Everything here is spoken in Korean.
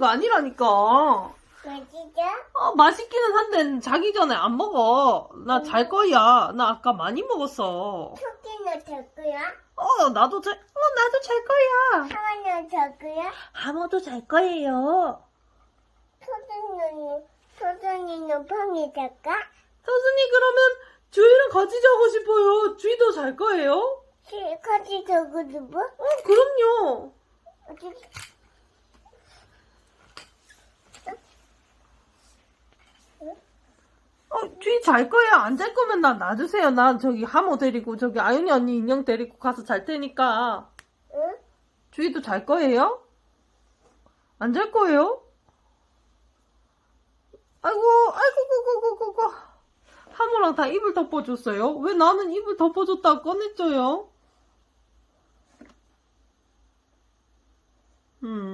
거 아니라니까. 맛있어? 어, 맛있기는 한데 자기 전에 안 먹어. 나 잘 거야. 나 아까 많이 먹었어. 토끼는 될 거야? 어, 나도 잘, 어, 나도 잘 거야. 하와는 될 거야? 하모도 잘 거예요. 토끼는, 토끼는 펑이 될까? 서순이 그러면 주희랑 같이 자고 싶어요. 주희도 잘 거예요? 같이 저거 뭐? 어, 그럼요. 어디? 어, 주희 잘 거야. 안잘 거면 나 놔주세요. 나 저기 하모 데리고 저기 아윤이 언니 인형 데리고 가서 잘 테니까. 응? 주희도 잘 거예요? 안 잘 거예요? 아이고, 아이고, 고고, 고고, 고. 하모랑 다 입을 덮어줬어요? 왜 나는 입을 덮어줬다고 꺼냈죠요? 음?